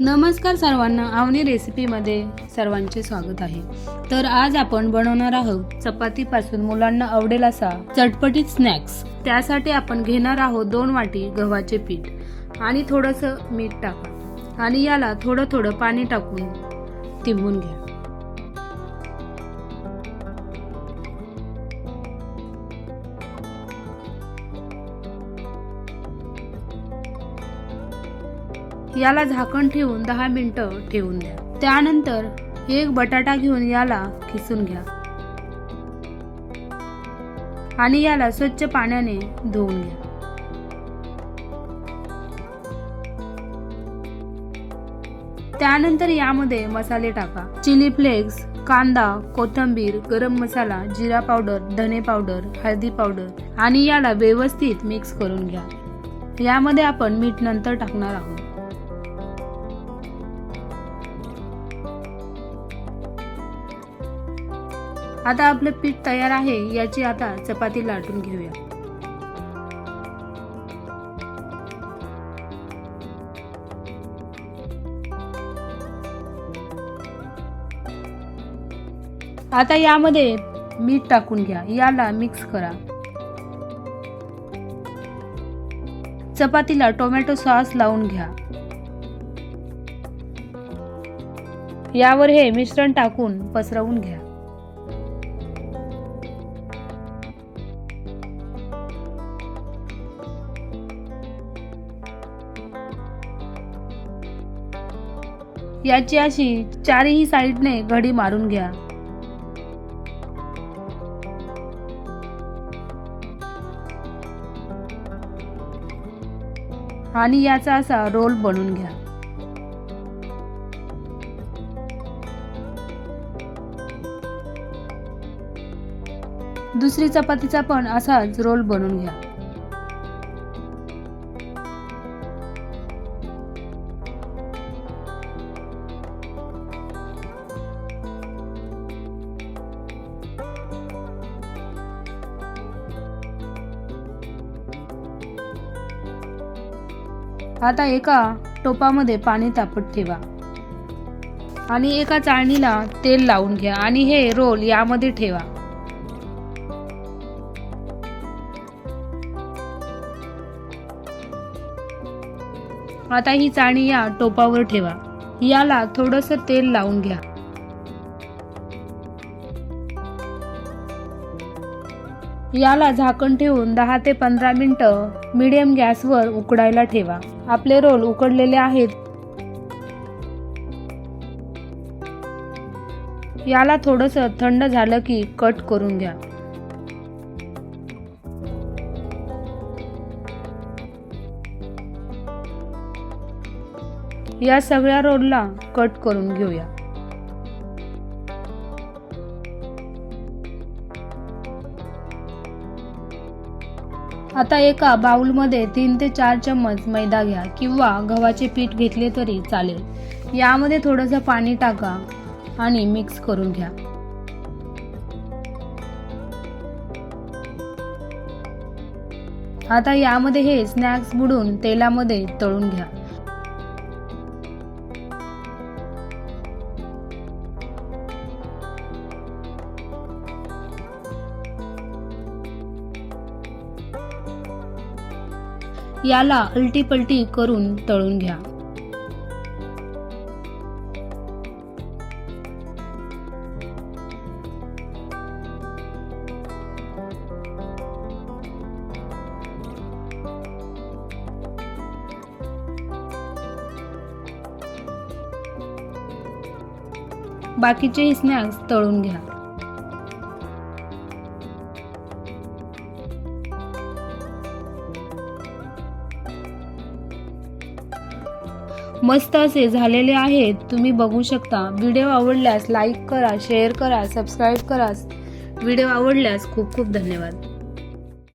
नमस्कार सर्वांना आवनी रेसिपीमध्ये सर्वांचे स्वागत आहे. तर आज आपण बनवणार आहोत चपातीपासून मुलांना आवडेल असा चटपटीत स्नॅक्स त्यासाठी आपण घेणार आहोत दोन वाटी गव्हाचे पीठ आणि थोडंसं मीठ टाका. आणि याला थोडं थोडं पाणी टाकून तिंबून घ्या. याला झाकण ठेवून दहा मिनटं ठेवून द्या. त्यानंतर एक बटाटा घेऊन याला खिसून घ्या. आणि याला स्वच्छ पाण्याने धुवून घ्या. त्यानंतर यामध्ये मसाले टाका. चिली फ्लेक्स कांदा कोथिंबीर गरम मसाला जिरा पावडर धने पावडर हळदी पावडर आणि याला व्यवस्थित मिक्स करून घ्या. यामध्ये आपण मीठ नंतर टाकणार आहोत. आता आपलं पीठ तयार आहे याची आता चपाती लाटून घेऊया. आता यामध्ये मीठ टाकून घ्या याला मिक्स करा. चपातीला टोमॅटो सॉस लावून घ्या. यावर हे मिश्रण टाकून पसरवून घ्या. याची अशी चारही साईडने घडी मारून घ्या. आणि याचा असा रोल बनवून घ्या. दुसरी चपातीचा पण असाच रोल बनवून घ्या. आता एका टोपामध्ये पाणी तापत ठेवा. आणि एका चाळणीला तेल लावून घ्या आणि हे रोल यामध्ये ठेवा. आता ही चाळणी या टोपावर ठेवा. याला थोडंसं तेल लावून घ्या. याला झाकण ठेवून दहा ते पंधरा मिनटं मिडियम गॅसवर उकडायला ठेवा. आपले रोल उकडलेले आहेत. याला थोडंसं थंड झालं की कट करून घ्या. या सगळ्या रोलला कट करून घेऊया. आता एका बाउलमध्ये तीन ते चार चम्मच मैदा घ्या किंवा गव्हाचे पीठ घेतले तरी चालेल. यामध्ये थोडंसं पाणी टाका आणि मिक्स करून घ्या. आता यामध्ये हे स्नॅक्स बुडून तेलामध्ये तळून घ्या. याला उलटीपलटी करून तळून घ्या. बाकीचे स्नॅक्स तळून घ्या. मस्त असे झालेले आहेत. तुम्ही बघू शकता. व्हिडिओ आवडल्यास लाईक करा शेअर करा सबस्क्राईब करा. व्हिडिओ आवडल्यास खूप खूप धन्यवाद.